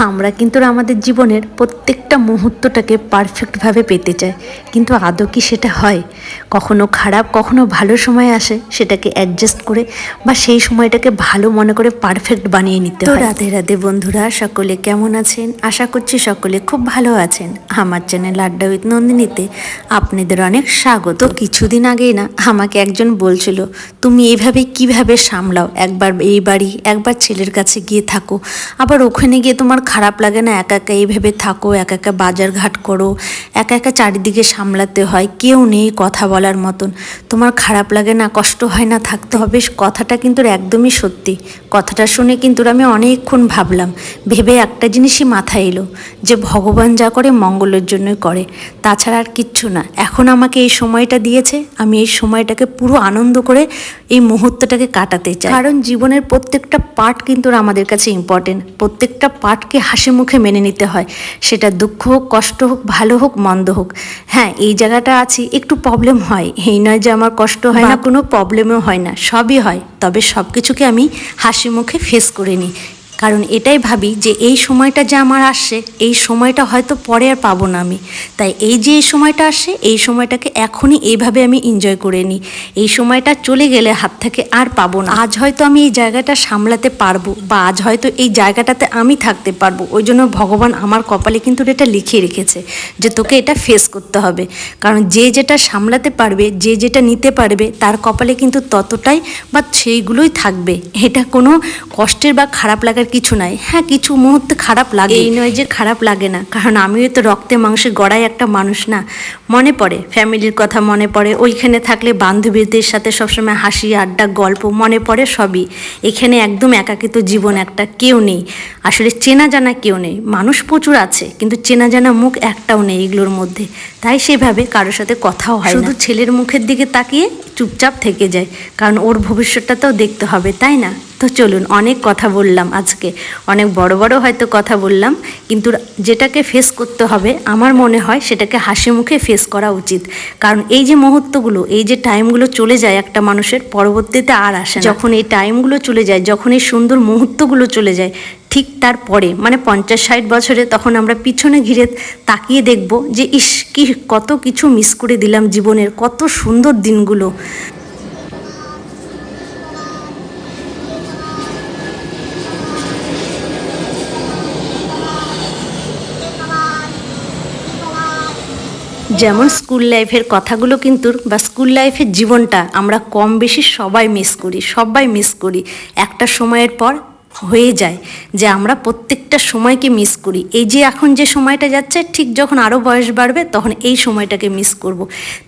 আমরা কিন্তু আমাদের জীবনের প্রত্যেকটা মুহূর্তটাকে পারফেক্টভাবে পেতে চাই কিন্তু আদৌ কি সেটা হয়? কখনো খারাপ কখনো ভালো সময় আসে সেটাকে অ্যাডজাস্ট করে বা সেই সময়টাকে ভালো মনে করে পারফেক্ট বানিয়ে নিতে হয়। রাধে রাধে বন্ধুরা সকলে কেমন আছেন? আশা করছি সকলে খুব ভালো আছেন। আমার চ্যানেল আড্ডা উইথ নন্দিনীতে আপনাদের অনেক স্বাগত। কিছুদিন আগেই না আমাকে একজন বলছিল তুমি এভাবে কীভাবে সামলাও? একবার এই বাড়ি একবার ছেলের কাছে গিয়ে থাকো। আবার ওখানে গিয়ে তোমার খারাপ লাগে না? একা একা এইভাবে থাকো একা একা বাজার ঘাট করো, একা একা চারিদিকে সামলাতে হয়, কেউ নেই কথা বলার মতন। তোমার খারাপ লাগে না, কষ্ট হয় না, থাকতে হবে। কথাটা কিন্তু একদমই সত্যি। কথাটা শুনে কিন্তু আমি অনেকক্ষণ ভাবলাম। ভেবে একটা জিনিসই মাথায় এলো, যে ভগবান যা করে, মঙ্গলের জন্যই করে। তাছাড়া আর কিচ্ছু না। এখন আমাকে এই সময়টা দিয়েছে, আমি এই সময়টাকে পুরো আনন্দ করে এই মুহূর্তটাকে কাটাতে চাই। কারণ জীবনের প্রত্যেকটা পার্ট কিন্তু আমাদের কাছে ইম্পর্টেন্ট প্রত্যেকটা পার্টকে হাসি মুখে মেনে নিতে হয়। সেটা দুঃখ হোক কষ্ট হোক ভালো হোক মন্দ হোক। হ্যাঁ এই জায়গাটা আছে একটু প্রবলেম হয়। এই নয় যে আমার কষ্ট হয় না কোনো প্রবলেমও হয় না সবই হয়। তবে সব কিছুকে আমি হাসি মুখে ফেস করে নিই। কারণ এটাই ভাবি যে এই সময়টা যে আমার আসছে, এই সময়টা হয়তো পরে আর পাবো না আমি। তাই এই যে এই সময়টা আসছে এই সময়টাকে এখনই এইভাবে আমি এনজয় করে নিই। এই সময়টা চলে গেলে হাত থেকে আর পাবো না। আজ হয়তো আমি এই জায়গাটা সামলাতে পারব বা আজ হয়তো এই জায়গাটাতে আমি থাকতে পারব। ওই জন্য ভগবান আমার কপালে কিন্তু এটা লিখে রেখেছে যে তোকে এটা ফেস করতে হবে। কারণ যে যেটা সামলাতে পারবে, যে যেটা নিতে পারবে, তার কপালে কিন্তু ততটাই বা সেইগুলোই থাকবে। এটা কোনো কষ্টের বা খারাপ লাগার কিছু নাই। হ্যাঁ কিছু মুহূর্তে খারাপ লাগে। এই নয় যে খারাপ লাগে না কারণ আমিও তো রক্তে মাংসে গড়াই একটা মানুষ না। মনে পড়ে ফ্যামিলির কথা মনে পড়ে ওইখানে থাকলে বান্ধবীদের সাথে সবসময় হাসি আড্ডা গল্প মনে পড়ে সবই। এখানে একদম একাকিত জীবন একটা কেউ নেই। আসলে চেনা জানা কেউ নেই। মানুষ প্রচুর আছে কিন্তু চেনা জানা মুখ একটাও নেই এগুলোর মধ্যে। তাই সেভাবে কারোর সাথে কথাও হয় শুধু ছেলের মুখের দিকে তাকিয়ে চুপচাপ থেকে যায় কারণ ওর ভবিষ্যৎটাতেও দেখতে হবে তাই না? তো চলুন অনেক কথা বললাম আজকে। অনেক বড় বড় হয়তো কথা বললাম, কিন্তু যেটাকে ফেস করতে হবে, আমার মনে হয় সেটাকে হাসি মুখে ফেস করা উচিত। কারণ এই যে মুহূর্তগুলো, এই যে টাইমগুলো চলে যায় একটা মানুষের, পরবর্তীতে আর আসে যখন এই টাইমগুলো চলে যায়, যখন এই সুন্দর মুহূর্তগুলো চলে যায়, ঠিক তারপরে মানে পঞ্চাশ ষাট বছরে তখন আমরা পিছনে ঘিরে তাকিয়ে দেখব যে, ইস, কি, কত কিছু মিস করে দিলাম জীবনের, কত সুন্দর দিনগুলো। যেমন স্কুল লাইফের কথাগুলো কিন্তু, বা স্কুল লাইফের জীবনটা আমরা কম বেশি সবাই মিস করি, সবাই মিস করি। একটা সময়ের পর হয়ে যায় যে আমরা প্রত্যেকটা সময়কে মিস করি। এই যে এখন যে সময়টা যাচ্ছে ঠিক যখন আরও বয়স বাড়বে তখন এই সময়টাকে মিস করব।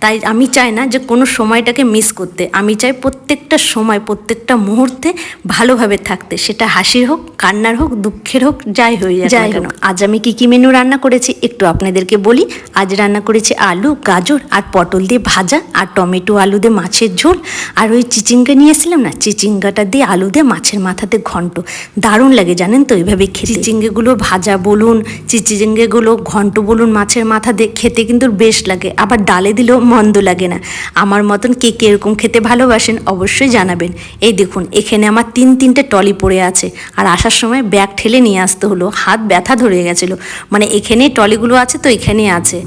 তাই আমি চাই না যে কোনো সময়টাকে মিস করতে। আমি চাই প্রত্যেকটা সময় প্রত্যেকটা মুহূর্তে ভালোভাবে থাকতে। সেটা হাসির হোক কান্নার হোক দুঃখের হোক যাই হয়ে যায় যাই হোক। আজ আমি কী কী মেনু রান্না করেছি একটু আপনাদেরকে বলি। আজ রান্না করেছি আলু গাজর আর পটল দিয়ে ভাজা আর টমেটো আলু দিয়ে মাছের ঝোল। আর ওই চিচিঙ্গা নিয়েছিলাম না চিচিঙ্গাটা দিয়ে আলু দিয়ে মাছের মাথাতে ঘন্ট। দারুণ লাগে জানেন তো এইভাবে চিচিঙ্গেগুলো ভাজা বলুন, চিচিঙ্গেগুলো ঘন্ট বলুন, মাছের মাথা খেতে কিন্তু বেশ লাগে, আবার ডালে দিলেও মন্দ লাগে না। আমার মতন কে কে এরকম খেতে ভালোবাসেন অবশ্যই জানাবেন। এই দেখুন, এখানে আমার তিন তিনটে টলি পড়ে আছে, আর আসার সময় ব্যাগ ঠেলে নিয়ে আসতে হলো, হাত ব্যথা ধরে গেছিল। মানে এখানেই টলিগুলো আছে তো এখানেই আছে।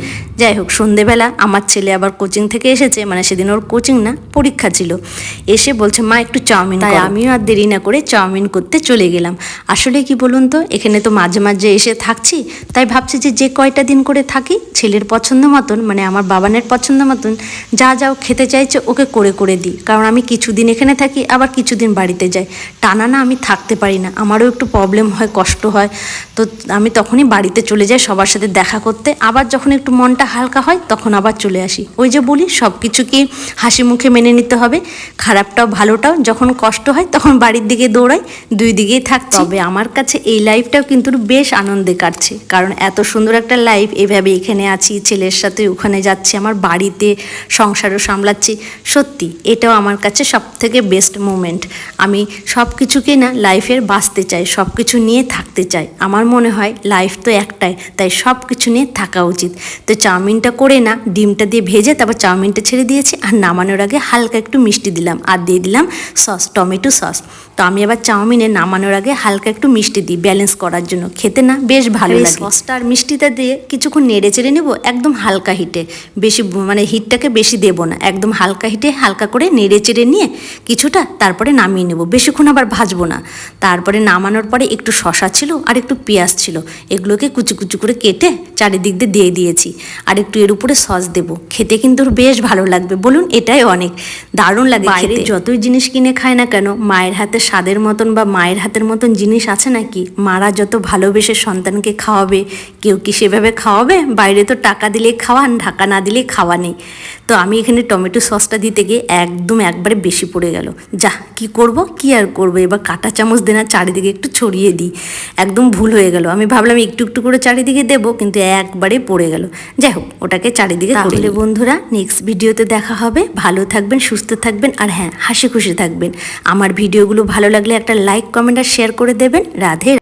যাই হোক সন্ধেবেলা আমার ছেলে আবার কোচিং থেকে এসেছে মানে সেদিন ওর কোচিং না পরীক্ষা ছিল। এসে বলছে মা একটু চাউমিন তাই আমিও আর দেরি না করে চাউমিন করতে চলে গেলাম। আসলে কি বলুন তো এখানে তো মাঝে মাঝে এসে থাকছি তাই ভাবছি যে যে কয়টা দিন করে থাকি ছেলের পছন্দ মতন মানে আমার বাবানের পছন্দ মতন যা যাও খেতে চাইছে ওকে করে করে দিই। কারণ আমি কিছুদিন এখানে থাকি আবার কিছুদিন বাড়িতে যাই। টানা না আমি থাকতে পারি না আমারও একটু প্রবলেম হয় কষ্ট হয়। তো আমি তখনই বাড়িতে চলে যাই সবার সাথে দেখা করতে। আবার যখন একটু মনটা হালকা হয়, তখন আবার চলে আসি। ওই যে বলি, সব কিছুকে হাসি মুখে মেনে নিতে হবে। খারাপটাও, ভালোটাও, যখন কষ্ট হয়, তখন বাড়ির দিকে দৌড়াই, দুই দিকেই থাকছি। তবে আমার কাছে এই লাইফটাও কিন্তু বেশ আনন্দে কাটছে। কারণ এত সুন্দর একটা লাইফ, এভাবে এখানে আছি, ছেলের সাথে ওখানে যাচ্ছি, আমার বাড়িতে সংসারও সামলাচ্ছি। সত্যি, এটাও আমার কাছে সব থেকে বেস্ট মুমেন্ট আমি সব কিছুকে না, লাইফের বাঁচতে চাই, সব কিছু নিয়ে থাকতে চাই। আমার মনে হয়, লাইফ তো একটাই, তাই সব কিছু নিয়ে থাকা উচিত। তো চা চাউমিনটা করে না ডিমটা দিয়ে ভেজে তারপর চাউমিনটা ছেড়ে দিয়েছি আর নামানোর আগে হালকা একটু মিষ্টি দিলাম আর দিয়ে দিলাম সস টমেটো সস। তো আমি আবার চাউমিনে নামানোর আগে হালকা একটু মিষ্টি দিই ব্যালেন্স করার জন্য। খেতে না বেশ ভালো লাগে। সসটা আর মিষ্টিটা দিয়ে কিছুক্ষণ নেড়ে চেড়ে নেব একদম হালকা হিটে। বেশি মানে হিটটাকে বেশি দেবো না একদম হালকা হিটে হালকা করে নেড়ে চেড়ে নিয়ে কিছুটা তারপরে নামিয়ে নেব। বেশিক্ষণ আবার ভাজবো না। তারপরে নামানোর পরে একটু শশা ছিল আর একটু পেঁয়াজ ছিল। এগুলোকে কুচি কুচি করে কেটে চারিদিক দিয়ে দিয়ে দিয়েছি। আর একটু এর উপরে সস দেবো। খেতে কিন্তু বেশ ভালো লাগবে। বলুন এটাই অনেক। দারুণ লাগে বাইরে যতই জিনিস কিনে খায় না কেন মায়ের হাতে স্বাদের মতন বা মায়ের হাতের মতন জিনিস আছে নাকি? মারা যত ভালোবেসে সন্তানকে খাওয়াবে কেউ কি সেভাবে খাওয়াবে? বাইরে তো টাকা দিলেই খাওয়ান ঢাকা না দিলেই খাওয়া নেই। তো আমি এখানে টমেটো সসটা দিতে গিয়ে একদম একবারে বেশি পড়ে গেল। যা কি করব? কি আর করব? এবার কাঁটা চামচ দেনা চারিদিকে একটু ছড়িয়ে দিই। একদম ভুল হয়ে গেল। আমি ভাবলাম একটু একটু করে চারিদিকে দেবো কিন্তু একবারে পড়ে গেল। যাই হোক ওটাকে চারিদিকে তাহলে বন্ধুরা নেক্সট ভিডিওতে দেখা হবে। ভালো থাকবেন সুস্থ থাকবেন আর হ্যাঁ হাসি খুশি থাকবেন। আমার ভিডিওগুলো ভালো লাগলে একটা লাইক কমেন্ট আর শেয়ার করে দেবেন। রাধে